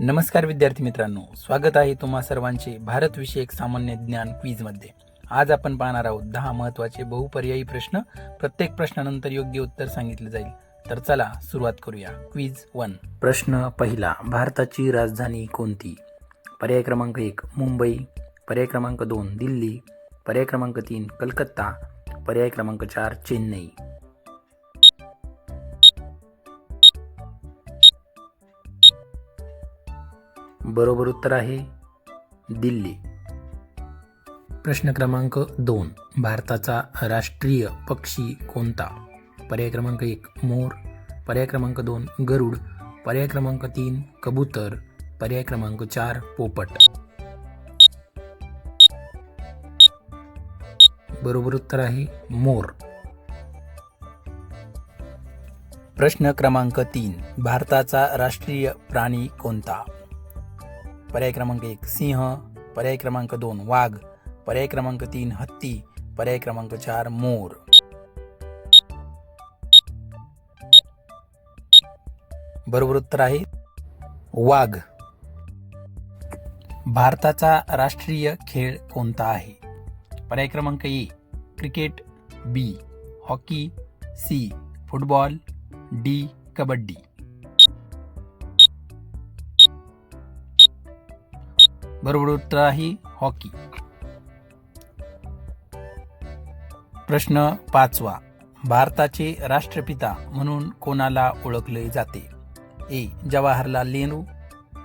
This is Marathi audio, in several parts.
नमस्कार विद्यार्थी मित्रांनो स्वागत आहे तुम्हा सर्वांचे भारत विषयक सामान्य ज्ञान क्वीजमध्ये आज आपण पाहणार आहोत दहा महत्त्वाचे बहुपर्यायी प्रश्न. प्रत्येक प्रश्नानंतर योग्य उत्तर सांगितले जाईल. तर चला सुरुवात करूया. क्वीज वन प्रश्न पहिला. भारताची राजधानी कोणती? पर्याय क्रमांक एक मुंबई. पर्याय क्रमांक दोन दिल्ली. पर्याय क्रमांक तीन कलकत्ता. पर्याय क्रमांक चार चेन्नई. बरोबर उत्तर आहे दिल्ली. प्रश्न क्रमांक दोन. भारताचा राष्ट्रीय पक्षी कोणता? पर्याय क्रमांक एक मोर. पर्याय क्रमांक दोन गरुड. पर्याय क्रमांक तीन कबूतर. पर्याय क्रमांक चार पोपट. बरोबर उत्तर आहे मोर. प्रश्न क्रमांक तीन. भारताचा राष्ट्रीय प्राणी कोणता? पर्याय क्रमांक एक सिंह. पर्याय क्रमांक दोन वाघ. पर्याय क्रमांक तीन हत्ती. पर्याय क्रमांक चार मोर. बरोबर उत्तर आहे वाघ. भारताचा राष्ट्रीय खेळ कोणता आहे? पर्याय क्रमांक A cricket B hockey C football D kabaddi. बरोबर उत्तर आहे हॉकी. प्रश्न पाचवा. भारताचे राष्ट्रपिता म्हणून कोणाला ओळखले जाते? A. Jawaharlal Nehru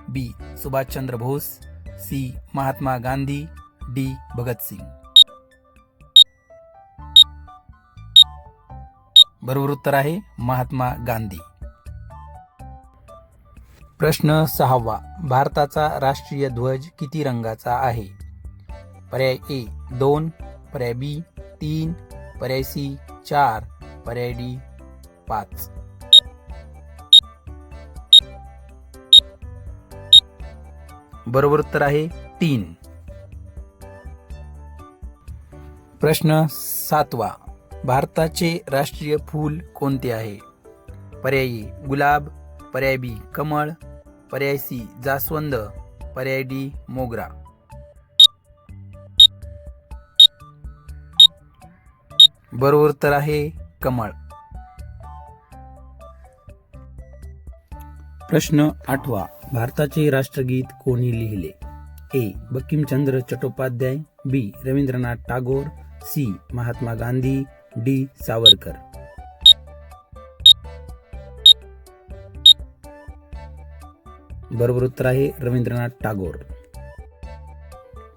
B. Subhashchandra Bose C. Mahatma Gandhi D. Bhagat Singh बरोबर उत्तर आहे महात्मा गांधी. प्रश्न सहावा. भारताचा राष्ट्रीय ध्वज किती रंगाचा आहे? पर्याय ए दोन. पर्याय बी तीन. पर्याय सी चार. पर्याय डी पाच. बरोबर उत्तर आहे तीन. प्रश्न सातवा. भारताचे राष्ट्रीय फूल कोणते आहे? पर्याय गुलाब. पर्याय बी कमळ. पर्याय सी जास्वंद. पर्याय डी मोगरा. बरोबर तर आहे कमळ. प्रश्न आठवा भारताचे राष्ट्रगीत कोणी लिहिले? A Bankimchandra Chattopadhyay B Rabindranath Tagore C Mahatma Gandhi D Savarkar. बरोबर उत्तर आहे रवींद्रनाथ टागोर.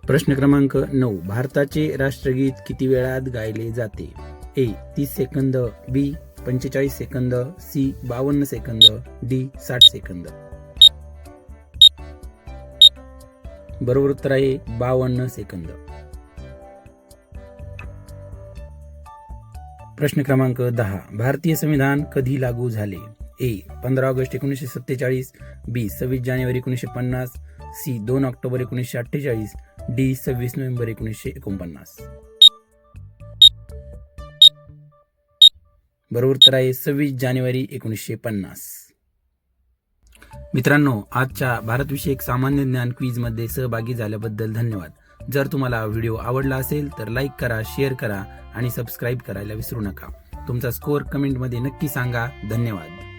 प्रश्न क्रमांक नऊ. भारताचे राष्ट्रगीत किती वेळात गायले जाते? ए तीस सेकंद बी पंचेचाळीस सेकंद सी बावन्न सेकंद डी साठ सेकंद. बरोबर उत्तर आहे बावन्न सेकंद. प्रश्न क्रमांक दहा. भारतीय संविधान कधी लागू झाले? ए पंधरा ऑगस्ट एकोणीसशे सत्तेचाळीस बी सव्वीस जानेवारी एकोणीसशे पन्नास सी दोन ऑक्टोबर एकोणीसशे अठ्ठेचाळीस डी सव्वीस नोव्हेंबर एकोणीसशे एकोणपन्नास. बरोबर तर आहे सव्वीस जानेवारी एकोणीसशे पन्नास. मित्रांनो आजच्या भारतविषयक सामान्य ज्ञान क्वीजमध्ये सहभागी झाल्याबद्दल धन्यवाद. जर तुम्हाला व्हिडिओ आवडला असेल तर लाईक करा शेअर करा आणि सबस्क्राईब करायला विसरू नका. तुमचा स्कोअर कमेंटमध्ये नक्की सांगा. धन्यवाद.